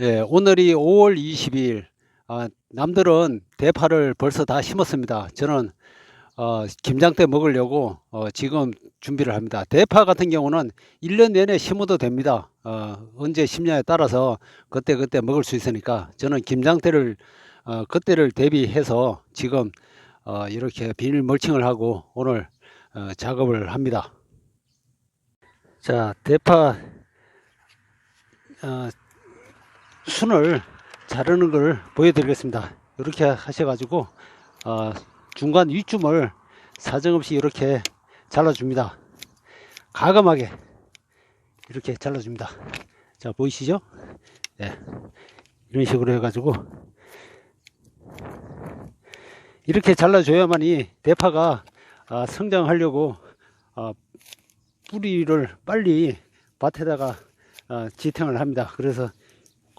예, 오늘이 5월 22일. 아, 남들은 대파를 벌써 다 심었습니다. 저는 어, 김장 때 먹으려고 어, 지금 준비를 합니다. 대파 같은 경우는 1년 내내 심어도 됩니다. 어, 언제 심냐에 따라서 그때 그때 먹을 수 있으니까 저는 김장 때를 어, 그때를 대비해서 지금 어, 이렇게 비닐 멀칭을 하고 오늘 어, 작업을 합니다. 자, 대파 어, 순을 자르는 걸 보여드리겠습니다. 이렇게 하셔가지고 어, 중간 윗줌을 사정없이 이렇게 잘라줍니다. 가감하게 이렇게 잘라줍니다. 자 보이시죠? 예. 이런 식으로 해가지고 이렇게 잘라줘야만이 대파가 아, 성장하려고 아, 뿌리를 빨리 밭에다가 아, 지탱을 합니다. 그래서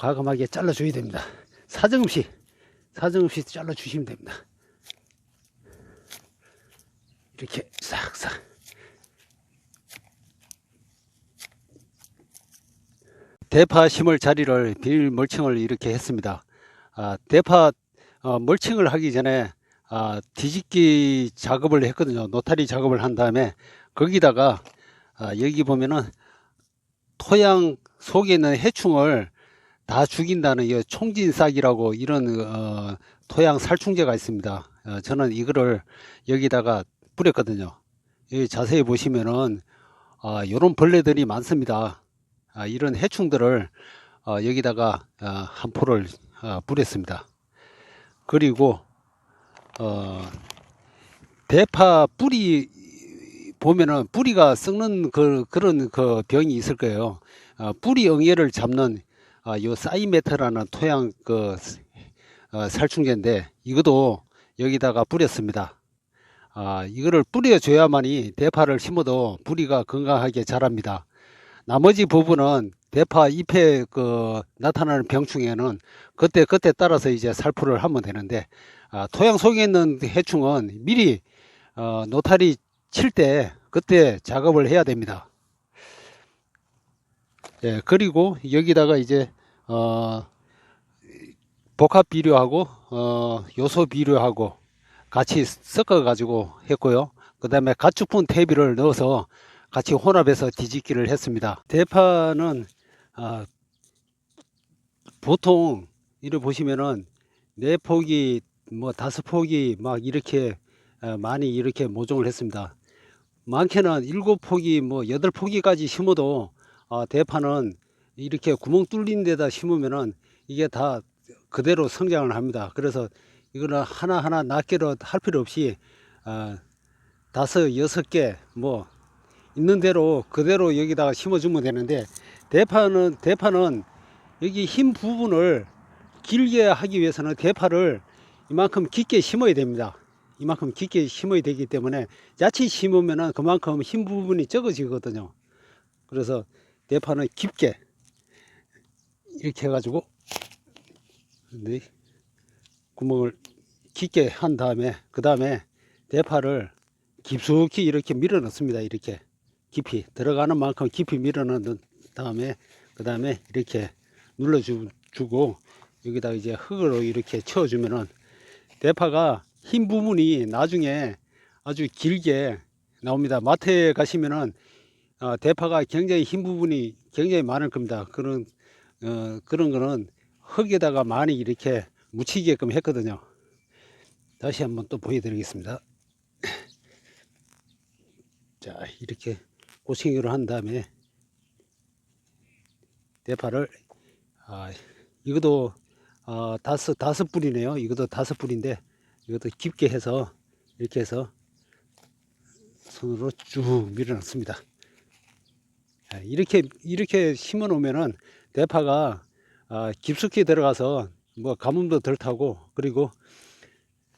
과감하게 잘라줘야 됩니다. 사정없이 사정없이 잘라주시면 됩니다. 이렇게 싹싹 대파 심을 자리를 비닐 멀칭을 이렇게 했습니다. 아, 대파 어, 멀칭을 하기 전에 아, 뒤집기 작업을 했거든요. 노타리 작업을 한 다음에 거기다가 아, 여기 보면은 토양 속에 있는 해충을 다 죽인다는 이 총진싹이라고 이런 어, 토양 살충제가 있습니다. 어, 저는 이거를 여기다가 뿌렸거든요. 여기 자세히 보시면은 아, 이런 벌레들이 많습니다. 아, 이런 해충들을 어, 여기다가 아, 한 포를 아, 뿌렸습니다. 그리고 어, 대파 뿌리 보면은 뿌리가 썩는 그, 그런 그 병이 있을 거예요. 어, 뿌리 응애를 잡는 아, 요 사이메트라는 토양 그 어, 살충제인데 이것도 여기다가 뿌렸습니다. 아, 이거를 뿌려줘야만이 대파를 심어도 뿌리가 건강하게 자랍니다. 나머지 부분은 대파 잎에 그 나타나는 병충해는 그때 그때 따라서 이제 살포를 하면 되는데 아, 토양 속에 있는 해충은 미리 어, 노타리 칠때 그때 작업을 해야 됩니다. 예, 그리고 여기다가 이제 어, 복합 비료하고 어, 요소 비료하고 같이 섞어 가지고 했고요. 그 다음에 가축분 퇴비를 넣어서 같이 혼합해서 뒤집기를 했습니다. 대파는 아, 보통 이를 보시면은 네 포기 뭐 다섯 포기 막 이렇게 아, 많이 이렇게 모종을 했습니다. 많게는 일곱 포기 뭐 여덟 포기까지 심어도 아, 대파는 이렇게 구멍 뚫린 데다 심으면은 이게 다 그대로 성장을 합니다. 그래서 이거는 하나하나 낱개로 할 필요 없이 아, 다섯 여섯 개 뭐 있는 대로 그대로 여기다가 심어주면 되는데 대파는 대파는 여기 흰 부분을 길게 하기 위해서는 대파를 이만큼 깊게 심어야 됩니다. 이만큼 깊게 심어야 되기 때문에 자칫 심으면은 그만큼 흰 부분이 적어지거든요. 그래서 대파는 깊게 이렇게 해가지고 네, 구멍을 깊게 한 다음에 그 다음에 대파를 깊숙이 이렇게 밀어 넣습니다. 이렇게 깊이 들어가는 만큼 깊이 밀어 넣은 다음에 그 다음에 이렇게 눌러 주고 여기다 이제 흙으로 이렇게 채워주면은 대파가 흰 부분이 나중에 아주 길게 나옵니다. 마트에 가시면은 어, 대파가 굉장히 흰 부분이 굉장히 많을 겁니다. 그런 어, 그런 거는 흙에다가 많이 이렇게 묻히게끔 했거든요. 다시 한번 또 보여드리겠습니다. 자, 이렇게 고생이로 한 다음에 대파를 아, 이것도 아, 다섯 다섯 뿌리네요. 이것도 다섯 뿌리인데 이것도 깊게 해서 이렇게 해서 손으로 쭉 밀어넣습니다. 아, 이렇게 이렇게 심어 놓으면은 대파가 아, 깊숙이 들어가서 뭐 가뭄도 덜 타고 그리고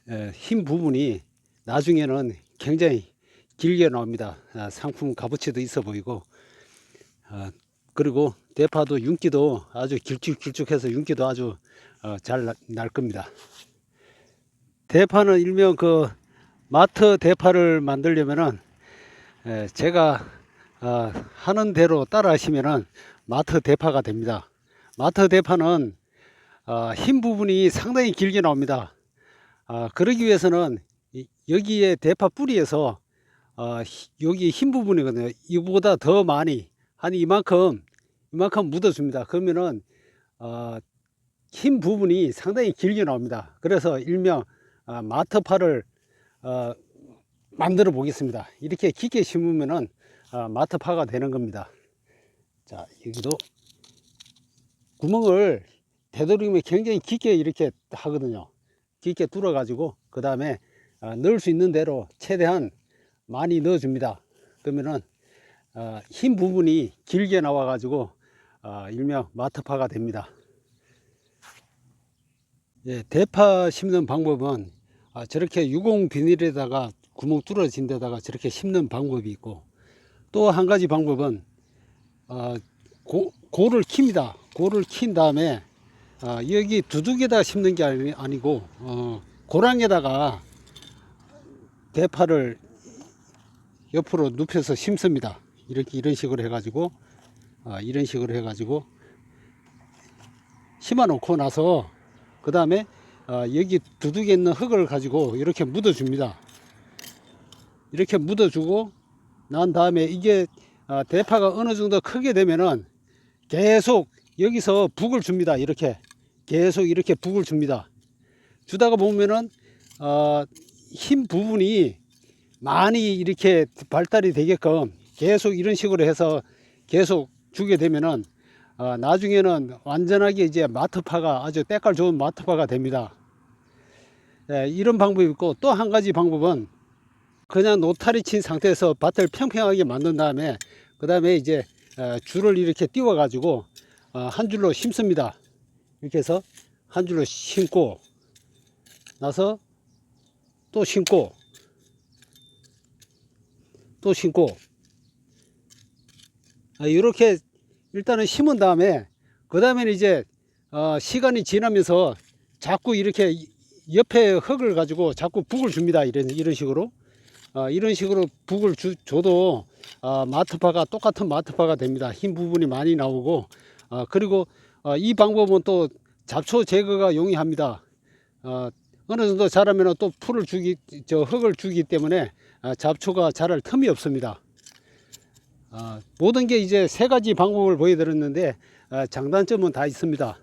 에, 흰 부분이 나중에는 굉장히 길게 나옵니다. 아, 상품 값어치도 있어 보이고 아, 그리고 대파도 윤기도 아주 길쭉길쭉해서 윤기도 아주 어, 잘날 겁니다. 대파는 일명 그 마트 대파를 만들려면은 에, 제가 아, 하는 대로 따라 하시면은 마트 대파가 됩니다. 마트 대파는 어, 흰 부분이 상당히 길게 나옵니다. 아, 그러기 위해서는 이- 여기에 대파 뿌리에서 어, 히- 여기 흰 부분이거든요. 이보다 더 많이 한 이만큼 이만큼 묻어줍니다. 그러면은 어, 흰 부분이 상당히 길게 나옵니다. 그래서 일명 아, 마트파를 어, 만들어 보겠습니다. 이렇게 깊게 심으면은 아, 마트파가 되는 겁니다. 자 여기도 구멍을 되도록이면 굉장히 깊게 이렇게 하거든요. 깊게 뚫어 가지고 그 다음에 넣을 수 있는 대로 최대한 많이 넣어 줍니다. 그러면은 어, 흰 부분이 길게 나와 가지고 어, 일명 마트파가 됩니다. 예, 대파 심는 방법은 아, 저렇게 유공 비닐에다가 구멍 뚫어진 데다가 저렇게 심는 방법이 있고 또 한 가지 방법은 어, 고, 고를 킵니다. 고를 킨 다음에 아, 여기 두둑에다 심는 게 아니, 아니 고 어, 고랑에다가 대파를 옆으로 눕혀서 심습니다. 이렇게 이런 식으로 해가지고 아, 이런 식으로 해가지고 심어 놓고 나서 그 다음에 여기 두둑에 있는 흙을 가지고 이렇게 묻어 줍니다. 이렇게 묻어 주고 난 다음에 이게 아, 대파가 어느 정도 크게 되면은 계속 여기서 북을 줍니다. 이렇게 계속 이렇게 북을 줍니다. 주다가 보면은 어, 흰 부분이 많이 이렇게 발달이 되게끔 계속 이런 식으로 해서 계속 주게 되면은 어, 나중에는 완전하게 이제 마트파가 아주 때깔 좋은 마트파가 됩니다. 예, 이런 방법이 있고 또 한 가지 방법은 그냥 노타리 친 상태에서 밭을 평평하게 만든 다음에 그 다음에 이제 어, 줄을 이렇게 띄워 가지고 어, 한 줄로 심습니다. 이렇게 해서 한 줄로 심고 나서 또 심고 또 심고 아, 이렇게 일단은 심은 다음에 그 다음에는 이제 어, 시간이 지나면서 자꾸 이렇게 옆에 흙을 가지고 자꾸 북을 줍니다. 이런 이런 식으로 어, 이런 식으로 북을 주, 줘도 어, 마트파가 똑같은 마트파가 됩니다. 흰 부분이 많이 나오고 어, 그리고 어, 이 방법은 또 잡초 제거가 용이합니다. 어, 어느 정도 자라면 또 풀을 주기 저 흙을 주기 때문에 아, 잡초가 자랄 틈이 없습니다. 아, 모든 게 이제 세 가지 방법을 보여드렸는데 아, 장단점은 다 있습니다.